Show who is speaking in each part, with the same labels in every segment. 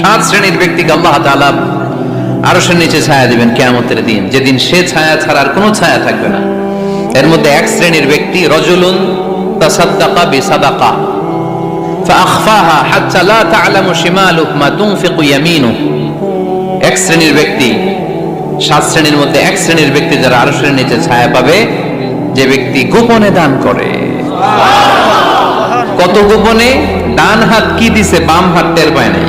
Speaker 1: সাত শ্রেণীর ব্যক্তিকে আল্লাহ তাআলা আরশের নিচে ছায়া দিবেন কিয়ামতের দিন যেদিন সে ছায়া ছাড়া আর কোনো ছায়া থাকবে না এর মধ্যে এক শ্রেণীর ব্যক্তি রজুলুন তাসাদ্দাকা বিসাদাকা فأخفاها حتى لا تعلم شماله ما تنفق يمينه এক শ্রেণীর ব্যক্তি সাত শ্রেণীর মধ্যে এক শ্রেণীর ব্যক্তি যারা আরো শ্রেণীর নিচে ছায়া পাবে যে ব্যক্তি গোপনে দান করে কত গোপনে ডান হাত কি দিছে বাম হাত টের পায় নাই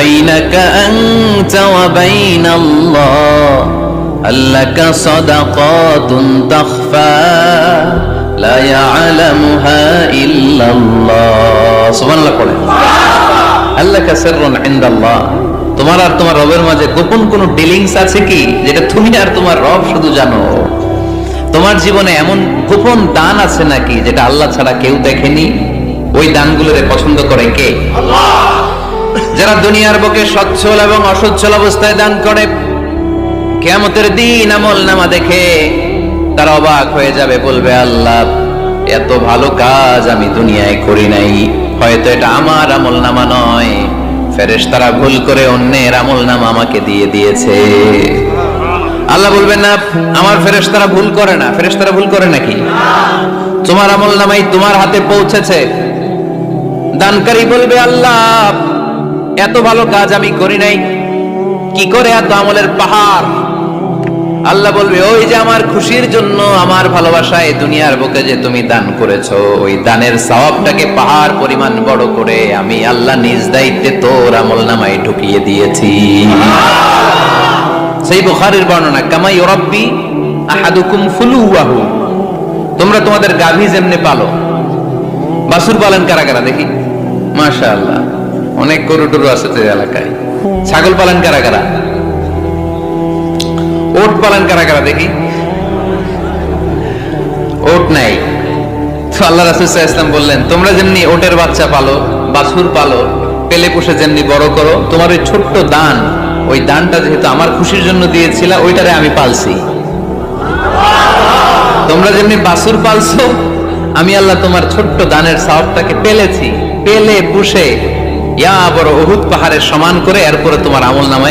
Speaker 1: بينك أنت وبين الله هل لك صدقات تخفى لا يعلمها إلا الله سبحان الله قوله هل لك سر عند الله তোমার আর তোমার রবের মাঝে গোপন কোন ডিলিংস আছে কি যেটা তুমি আর তোমার রব শুধু জানো তোমার জীবনে এমন গোপন দান আছে নাকি যেটা আল্লাহ ছাড়া কেউ দেখেনি ওই দানগুলোরে পছন্দ করে কে যারা দুনিয়ার বুকে সচ্ছল এবং অসচ্ছল অবস্থায় দান করে, কেয়ামতের দিন আমল নামা দেখে তারা অবাক হয়ে যাবে, বলবে, আল্লাহ, এত ভালো কাজ আমি দুনিয়ায় করি নাই। হয়তো এটা আমার আমল নামা নয়। ফেরেশ তারা ভুল করে অন্যের আমল নামা আমাকে দিয়ে দিয়েছে। আল্লাহ বলবেন, না, আমার ফেরেশ তারা ভুল করে না। ফেরেশ তারা ভুল করে নাকি? তোমার আমল নামাই তোমার হাতে পৌঁছেছে। দানকারী বলবে, আল্লাহ এত ভালো কাজ আমি করি নাই। কি করে এত আমলের পাহাড়? আল্লাহ বলবে, ওই যে আমার খুশির জন্য আমার ভালোবাসায় দুনিয়ার বুকে যে তুমি দান করেছ, ওই দানের সওয়াবটাকে পাহাড় পরিমাণ বড় করে আমি আল্লাহ নিজ দায়িত্বে তোর আমল নামায় ঢুকিয়ে দিয়েছি। সেই বুখারীর বর্ণনা, কামাই রব্বি আহাদুকুম ফুলুয়াহু তোমরা তোমাদের গাভী যেমনে পালো। বাসুর পালন কারা কারা দেখি? মাশাআল্লাহ। অনেক গরু টরু আছে তো এলাকায়। ছাগল পালন কারা কারা? ওট পালন কারা কারা দেখি? ওট নাই। তো আল্লাহ রাসূল ওয়াসাল্লাম বললেন, তোমরা যেমনি ওটের বাচ্চা পালো, বাছুর পালো, পেলে পুষে যেমনি বড় করো, তোমার ওই ছোট্ট দান, ওই দানটা যেহেতু আমার খুশির জন্য দিয়েছিলা, ওইটারে আমি পালছি। তোমরা যেমনি বাছুর পালছো, আমি আল্লাহ তোমার ছোট্ট দানের সাওয়াবটাকে পেলেছি। পেলে পুষে ইয়া বড় অহুত পাহাড়ের সমান করে এরপরে তোমার আমল নামায়